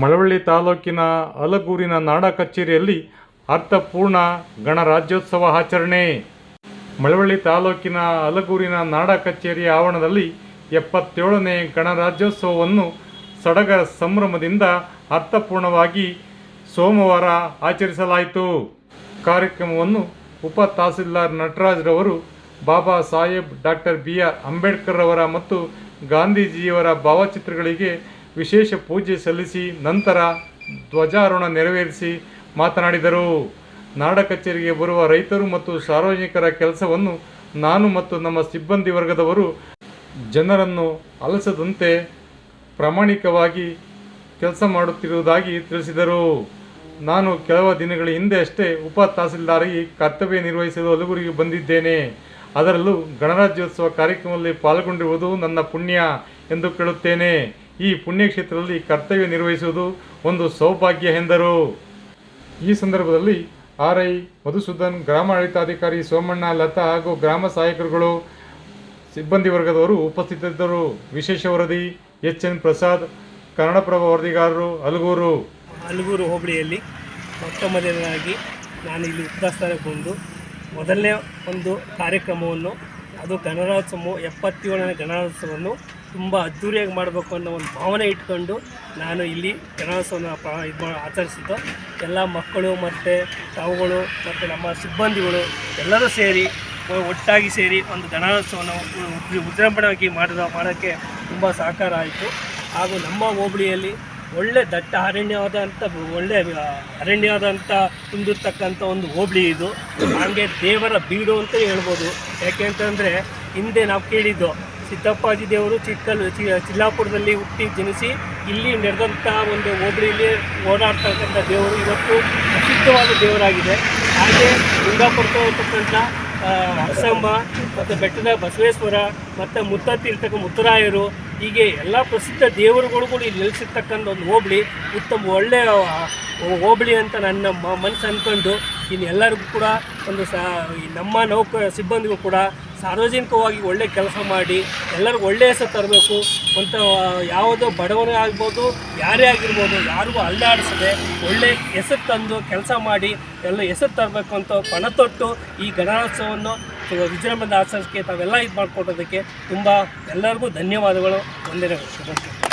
ಮಳವಳ್ಳಿ ತಾಲೂಕಿನ ಅಲಗೂರಿನ ನಾಡ ಕಚೇರಿಯಲ್ಲಿ ಅರ್ಥಪೂರ್ಣ ಗಣರಾಜ್ಯೋತ್ಸವ ಆಚರಣೆ. ಮಳವಳ್ಳಿ ತಾಲೂಕಿನ ಅಲಗೂರಿನ ನಾಡ ಕಚೇರಿ ಆವರಣದಲ್ಲಿ ಎಪ್ಪತ್ತೇಳನೇ ಗಣರಾಜ್ಯೋತ್ಸವವನ್ನು ಸಡಗರ ಸಂಭ್ರಮದಿಂದ ಅರ್ಥಪೂರ್ಣವಾಗಿ ಸೋಮವಾರ ಆಚರಿಸಲಾಯಿತು. ಕಾರ್ಯಕ್ರಮವನ್ನು ಉಪ tahsildar ನಟರಾಜ್ರವರು Baba Saheb doctor B R Ambedkar ಅವರ ಮತ್ತು ಗಾಂಧೀಜಿಯವರ ಭಾವಚಿತ್ರಗಳಿಗೆ ವಿಶೇಷ ಪೂಜೆ ಸಲ್ಲಿಸಿ ನಂತರ ಧ್ವಜಾರೋಹಣ ನೆರವೇರಿಸಿ ಮಾತನಾಡಿದರು. ನಾಡ ಕಚೇರಿಗೆ ಬರುವ ರೈತರು ಮತ್ತು ಸಾರ್ವಜನಿಕರ ಕೆಲಸವನ್ನು ನಾನು ಮತ್ತು ನಮ್ಮ ಸಿಬ್ಬಂದಿ ವರ್ಗದವರು ಜನರನ್ನು ಅಲಸದಂತೆ ಪ್ರಾಮಾಣಿಕವಾಗಿ ಕೆಲಸ ಮಾಡುತ್ತಿರುವುದಾಗಿ ತಿಳಿಸಿದರು. ನಾನು ಕೆಲವು ದಿನಗಳ ಹಿಂದೆ ಅಷ್ಟೇ ಉಪ ತಹಸೀಲ್ದಾರಾಗಿ ಕರ್ತವ್ಯ ನಿರ್ವಹಿಸಲು ಹಲಗುರಿಗೆ ಬಂದಿದ್ದೇನೆ. ಅದರಲ್ಲೂ ಗಣರಾಜ್ಯೋತ್ಸವ ಕಾರ್ಯಕ್ರಮದಲ್ಲಿ ಪಾಲ್ಗೊಂಡಿರುವುದು ನನ್ನ ಪುಣ್ಯ ಎಂದು ಕೇಳುತ್ತೇನೆ. ಈ ಪುಣ್ಯಕ್ಷೇತ್ರದಲ್ಲಿ ಕರ್ತವ್ಯ ನಿರ್ವಹಿಸುವುದು ಒಂದು ಸೌಭಾಗ್ಯ ಎಂದರು. ಈ ಸಂದರ್ಭದಲ್ಲಿ ಆರ್ ಐ ಮಧುಸೂದನ್, ಗ್ರಾಮಾಡಳಿತಾಧಿಕಾರಿ ಸೋಮಣ್ಣ, ಲತಾ ಹಾಗೂ ಗ್ರಾಮ ಸಹಾಯಕರುಗಳು, ಸಿಬ್ಬಂದಿ ವರ್ಗದವರು ಉಪಸ್ಥಿತರಿದ್ದರು. ವಿಶೇಷ ವರದಿ ಎಚ್ ಎನ್ ಪ್ರಸಾದ್, ಕನ್ನಡಪ್ರಭ ವರದಿಗಾರರು, ಅಲಗೂರು. ಅಲಗೂರು ಹೋಬಳಿಯಲ್ಲಿ ಮೊತ್ತ ಮೊದಲನೇದಾಗಿ ನಾನು ಇಲ್ಲಿ ಉಪಸ್ಥಾನಗೊಂಡು ಮೊದಲನೇ ಒಂದು ಕಾರ್ಯಕ್ರಮವನ್ನು, ಅದು ಗಣರಾಜ್ಯೋತ್ಸವ ಎಪ್ಪತ್ತೇಳನೇ ಗಣರಾಜ್ಯೋತ್ಸವವನ್ನು ತುಂಬ ಅದ್ಧೂರಿಯಾಗಿ ಮಾಡಬೇಕು ಅನ್ನೋ ಒಂದು ಭಾವನೆ ಇಟ್ಕೊಂಡು ನಾನು ಇಲ್ಲಿ ಗಣರಾಜ್ಯೋತ್ಸವನ ಪ್ರ ಇದು ಆಚರಿಸಿದ್ದು. ಎಲ್ಲ ಮಕ್ಕಳು ಮತ್ತು ತಾವುಗಳು ಮತ್ತು ನಮ್ಮ ಸಿಬ್ಬಂದಿಗಳು ಎಲ್ಲರೂ ಸೇರಿ ಒಟ್ಟಾಗಿ ಸೇರಿ ಒಂದು ಗಣರಾಜ್ಯೋತ್ಸವನ ಉ- ವಿಜೃಂಭಣೆಯಾಗಿ ಮಾಡಿದ, ಮಾಡೋಕ್ಕೆ ತುಂಬ ಸಹಕಾರ ಆಯಿತು. ಹಾಗೂ ನಮ್ಮ ಹೋಬಳಿಯಲ್ಲಿ ಒಳ್ಳೆ ದಟ್ಟ ಅರಣ್ಯವಾದಂಥ, ಒಳ್ಳೆ ಅರಣ್ಯವಾದಂಥ ತುಂಬಿರ್ತಕ್ಕಂಥ ಒಂದು ಹೋಬಳಿ ಇದು. ಹಾಗೆ ದೇವರ ಬೀಡು ಅಂತ ಹೇಳ್ಬೋದು. ಯಾಕೆ ಅಂತಂದರೆ ಹಿಂದೆ ನಾವು ಕೇಳಿದ್ದು ಸಿದ್ದಪ್ಪಾಜಿ ದೇವರು ಚಿಕ್ಕಲ್ ಚಿ- ಚಿಲ್ಲಾಪುರದಲ್ಲಿ ಹುಟ್ಟಿ ಜನಿಸಿ ಇಲ್ಲಿ ನಡೆದಂಥ ಒಂದು ಹೋಬಳಿಯಲ್ಲಿ ಓಡಾಡ್ತಕ್ಕಂಥ ದೇವರು ಇವತ್ತು ಪ್ರಸಿದ್ಧವಾದ ದೇವರಾಗಿದೆ. ಹಾಗೆ ಲಿಂಗಾಪುರಕ್ಕೆ ಹೋಗ್ತಕ್ಕಂಥ ಆ, ಅರಸಮ್ಮ ಮತ್ತು ಬೆಟ್ಟದ ಬಸವೇಶ್ವರ ಮತ್ತು ಮುತ್ತತ್ತಿ ಇರ್ತಕ್ಕ ಮುತ್ತರಾಯರು ಹೀಗೆ ಎಲ್ಲ ಪ್ರಸಿದ್ಧ ದೇವರುಗಳು ಕೂಡ ಇಲ್ಲಿ ನೆಲೆಸಿರ್ತಕ್ಕಂಥ ಒಂದು ಹೋಬಳಿ ಉತ್ತಮ ಒಳ್ಳೆಯ ಹೋಬಳಿ ಅಂತ ನನ್ನ ಮನಸ್ಸು ಅಂದ್ಕೊಂಡು ಇನ್ನು ಎಲ್ಲರಿಗೂ ಕೂಡ ಒಂದು ಸಾ ನಮ್ಮ ನೌಕ ಸಿಬ್ಬಂದಿಗೂ ಕೂಡ ಸಾರ್ವಜನಿಕವಾಗಿ ಒಳ್ಳೆ ಕೆಲಸ ಮಾಡಿ, ಎಲ್ಲರಿಗೂ ಒಳ್ಳೆ ಹೆಸರು ತರಬೇಕು. ಅಂತ ಯಾವುದೋ ಬಡವನೇ ಆಗ್ಬೋದು, ಯಾರೇ ಆಗಿರ್ಬೋದು, ಯಾರಿಗೂ ಅಲ್ಲಾಡಿಸದೆ ಒಳ್ಳೆ ಹೆಸರು ತಂದು ಕೆಲಸ ಮಾಡಿ, ಎಲ್ಲ ಹೆಸರು ತರಬೇಕು ಅಂತ ಪಣ ತೊಟ್ಟು ಈ ಗಣರಾಜ್ಯೋತ್ಸವವನ್ನು ವಿಜೃಂಭಣೆ ಆಚರಿಸೋಕ್ಕೆ ತಾವೆಲ್ಲ ಇದು ಮಾಡಿಕೊಡೋದಕ್ಕೆ ತುಂಬ ಎಲ್ಲರಿಗೂ ಧನ್ಯವಾದಗಳು. ವಂದನೆಗಳು.